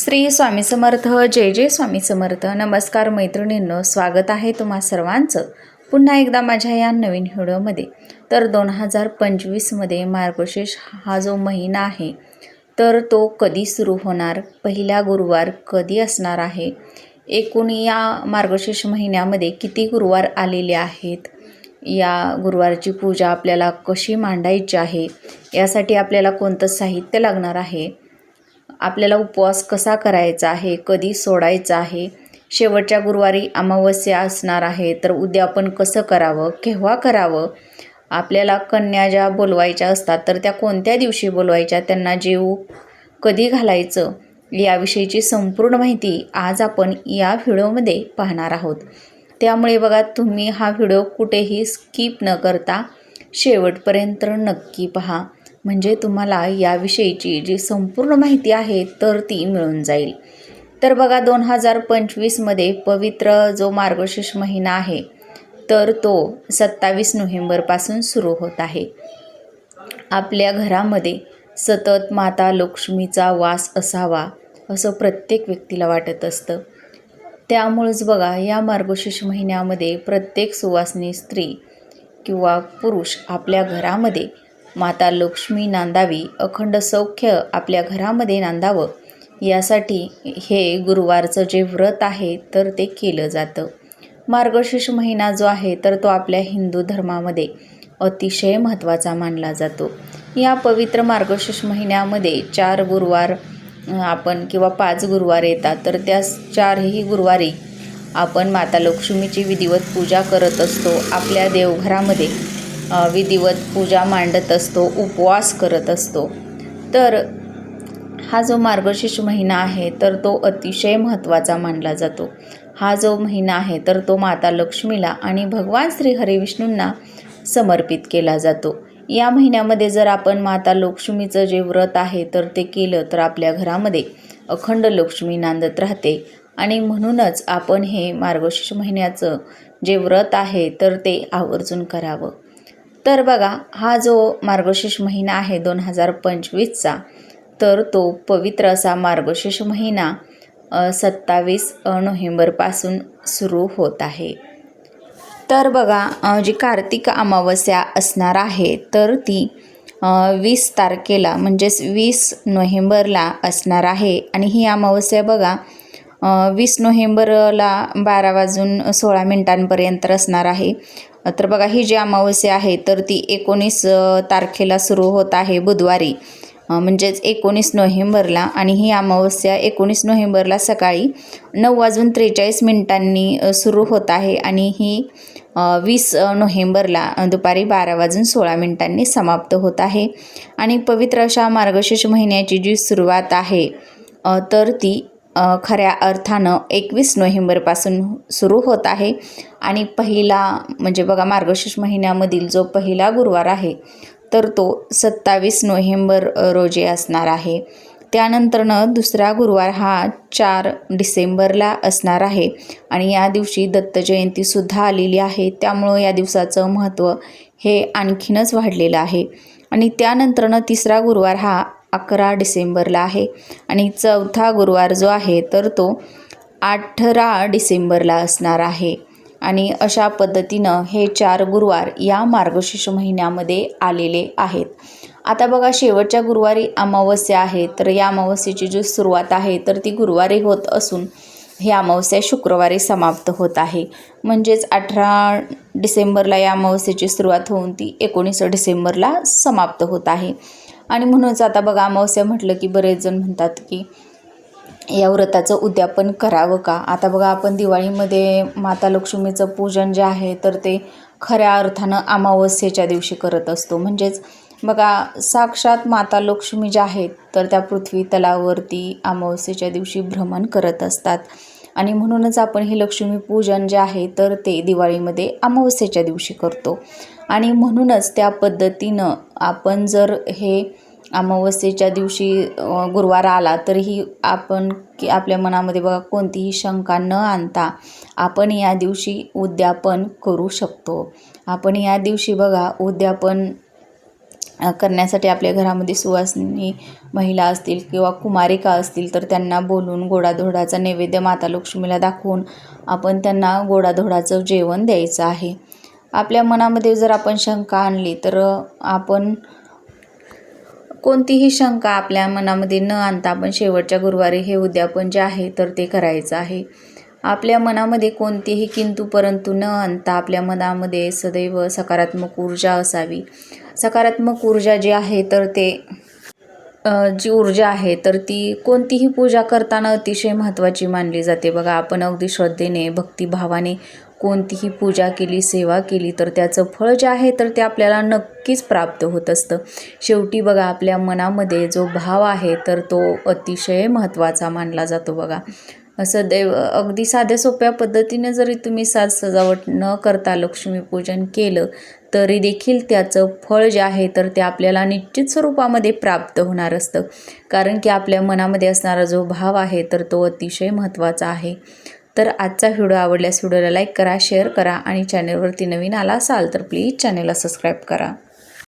श्री स्वामी समर्थ जय जय स्वामी समर्थ. नमस्कार मैत्रिणींनो स्वागत आहे तुम्हा सर्वांचं पुन्हा एकदा माझ्या या नवीन व्हिडिओमध्ये. तर दोन हजार पंचवीसमध्ये मार्गशीर्ष हा जो महिना आहे तर तो कधी सुरू होणार? पहिला गुरुवार कधी असणार आहे? एकूण या मार्गशीर्ष महिन्यामध्ये किती गुरुवार आलेले आहेत? या गुरुवारची पूजा आपल्याला कशी मांडायची आहे? यासाठी आपल्याला कोणतं साहित्य लागणार आहे? आपल्याला उपवास कसा करायचा आहे कधी सोडायचा आहे शेवटच्या गुरुवारी अमावस्या असणार आहे तर उद्यापन कसं करावं केव्हा करावं? आपल्याला कन्या ज्या बोलवायच्या असतात तर त्या कोणत्या दिवशी बोलवायच्या त्यांना जेऊ कधी घालायचं? याविषयीची संपूर्ण माहिती आज आपण या व्हिडिओमध्ये पाहणार आहोत. त्यामुळे बघा तुम्ही हा व्हिडिओ कुठेही स्किप न करता शेवटपर्यंत नक्की पहा. म्हणजे तुम्हाला याविषयीची जी संपूर्ण माहिती आहे तर ती मिळून जाईल. तर बघा दोन हजार पंचवीसमध्ये पवित्र जो मार्गशीर्ष महिना आहे तर तो सत्तावीस नोव्हेंबरपासून सुरू होत आहे. आपल्या घरामध्ये सतत माता लक्ष्मीचा वास असावा असं प्रत्येक व्यक्तीला वाटत असतं. त्यामुळंच बघा या मार्गशीर्ष महिन्यामध्ये प्रत्येक सुवासनी स्त्री किंवा पुरुष आपल्या घरामध्ये माता लक्ष्मी नांदावी अखंड सौख्य आपल्या घरामध्ये नांदावं. यासाठी हे गुरुवारचं जे व्रत आहे तर ते केलं जातं. मार्गशीर्ष महिना जो आहे तर तो आपल्या हिंदू धर्मामध्ये अतिशय महत्त्वाचा मानला जातो. या पवित्र मार्गशीर्ष महिन्यामध्ये चार गुरुवार आपण किंवा पाच गुरुवार येतात तर त्या चारही गुरुवारी आपण माता लक्ष्मीची विधिवत पूजा करत असतो आपल्या देवघरामध्ये. विधिवत पूजा मांडत असतो उपवास करत असतो. तर हा जो मार्गशीर्ष महिना आहे तर तो अतिशय महत्त्वाचा मानला जातो. हा जो महिना आहे तर तो माता लक्ष्मीला आणि भगवान श्री हरिविष्णूंना समर्पित केला जातो. या महिन्यामध्ये जर आपण माता लक्ष्मीचं जे व्रत आहे तर ते केलं तर आपल्या घरामध्ये अखंड लक्ष्मी नांदत राहते. आणि म्हणूनच आपण हे मार्गशीर्ष महिन्याचं जे व्रत आहे तर ते आवर्जून करावं. तर बघा हा जो मार्गशीर्ष महिना आहे दोन हजार पंचवीसचा तर तो पवित्र असा मार्गशीर्ष महिना सत्तावीस नोव्हेंबरपासून सुरू होत आहे. तर बघा जी कार्तिक अमावस्या असणार आहे तर ती वीस तारखेला म्हणजेच वीस नोव्हेंबरला असणार आहे. आणि ही अमावस्या बघा वीस नोव्हेंबरला बारा वाजून सोळा मिनिटांपर्यंत असणार आहे. तर बघा ही जी अमावस्या आहे तर ती एकोणीस तारखेला सुरू होत आहे बुधवारी. म्हणजेच एकोणीस नोव्हेंबरला आणि ही अमावस्या एकोणीस नोव्हेंबरला सकाळी नऊ वाजून त्रेचाळीस मिनिटांनी सुरू होत आहे आणि ही वीस नोव्हेंबरला दुपारी बारा वाजून सोळा मिनिटांनी समाप्त होत आहे. आणि पवित्र अशा मार्गशीर्ष महिन्याची जी सुरुवात आहे तर ती खऱ्या अर्थानं एकवीस नोव्हेंबरपासून सुरू होत आहे. आणि पहिला म्हणजे बघा मार्गशीर्ष महिन्यामधील जो पहिला गुरुवार आहे तर तो सत्तावीस नोव्हेंबर रोजी असणार आहे. त्यानंतरनं दुसरा गुरुवार हा चार डिसेंबरला असणार आहे. आणि या दिवशी दत्त जयंतीसुद्धा आलेली आहे. त्यामुळं या दिवसाचं महत्त्व हे आणखीनच वाढलेलं आहे. आणि त्यानंतरनं तिसरा गुरुवार हा अकरा डिसेंबरला आहे. आणि चौथा गुरुवार जो आहे तर तो अठरा डिसेंबरला असणार आहे. आणि अशा पद्धतीनं हे चार गुरुवार या मार्गशीर्ष महिन्यामध्ये आलेले आहेत. आता बघा शेवटच्या गुरुवारी अमावस्या आहे तर या अमावस्येची जी सुरुवात आहे तर ती गुरुवारी होत असून ही अमावस्या शुक्रवारी समाप्त होत आहे. म्हणजेच अठरा डिसेंबरला या अमावस्येची सुरुवात होऊन ती एकोणीस डिसेंबरला समाप्त होत आहे. आणि म्हणूनच आता बघा अमावस्या म्हटलं की बरेच जण म्हणतात की या व्रताचं उद्यापन करावं का? आता बघा आपण दिवाळीमध्ये माता लक्ष्मीचं पूजन जे आहे तर ते खऱ्या अर्थानं अमावस्येच्या दिवशी करत असतो. म्हणजेच बघा साक्षात माता लक्ष्मी ज्या आहेत तर त्या पृथ्वी तलावरती अमावस्येच्या दिवशी भ्रमण करत असतात. आणि म्हणूनच आपण हे लक्ष्मीपूजन जे आहे तर ते दिवाळीमध्ये अमावस्येच्या दिवशी करतो. आणि म्हणूनच त्या पद्धतीनं आपण जर हे अमावस्येच्या दिवशी गुरुवार आला तरीही आपण की आपल्या मनामध्ये बघा कोणतीही शंका न आणता आपण या दिवशी उद्यापन करू शकतो. आपण या दिवशी बघा उद्यापन करण्यासाठी आपल्या घरामध्ये सुवासिनी महिला असतील किंवा कुमारिका असतील तर त्यांना बोलून गोडाधोडाचा नैवेद्य माता लक्ष्मीला दाखवून आपण त्यांना गोडाधोडाचं जेवण द्यायचं आहे. आपल्या मनामध्ये जर आपण शंका आणली तर आपण कोणतीही शंका आपल्या मनामध्ये न आणता आपण शेवटच्या गुरुवारी हे उद्यापन जे आहे तर ते करायचं आहे. आपल्या मनामध्ये कोणतीही किंतु परंतु न आणता आपल्या मनामध्ये सदैव सकारात्मक ऊर्जा असावी. सकारात्मक ऊर्जा जी आहे तर ते जी ऊर्जा आहे तर ती कोणतीही पूजा करताना अतिशय महत्त्वाची मानली जाते. बघा आपण अगदी श्रद्धेने भक्तिभावाने कोणतीही पूजा केली सेवा केली तर त्याचं फळ जे आहे तर ते आपल्याला नक्कीच प्राप्त होत असतं. शेवटी बघा आपल्या मनामध्ये जो भाव आहे तर तो अतिशय महत्त्वाचा मानला जातो बघा. असं देव अगदी साध्या सोप्या पद्धतीने जरी तुम्ही साज सजावट न करता लक्ष्मीपूजन केलं तरी देखील त्याचं फळ जे आहे तर ते आपल्याला निश्चित स्वरूपामध्ये प्राप्त होणार असतं. कारण की आपल्या मनामध्ये असणारा जो भाव आहे तर तो अतिशय महत्त्वाचा आहे. तर आजचा व्हिडिओ आवडल्यास व्हिडिओला लाईक करा शेअर करा आणि चॅनलवरती नवीन आला असाल तर प्लीज चॅनलला सबस्क्राईब करा.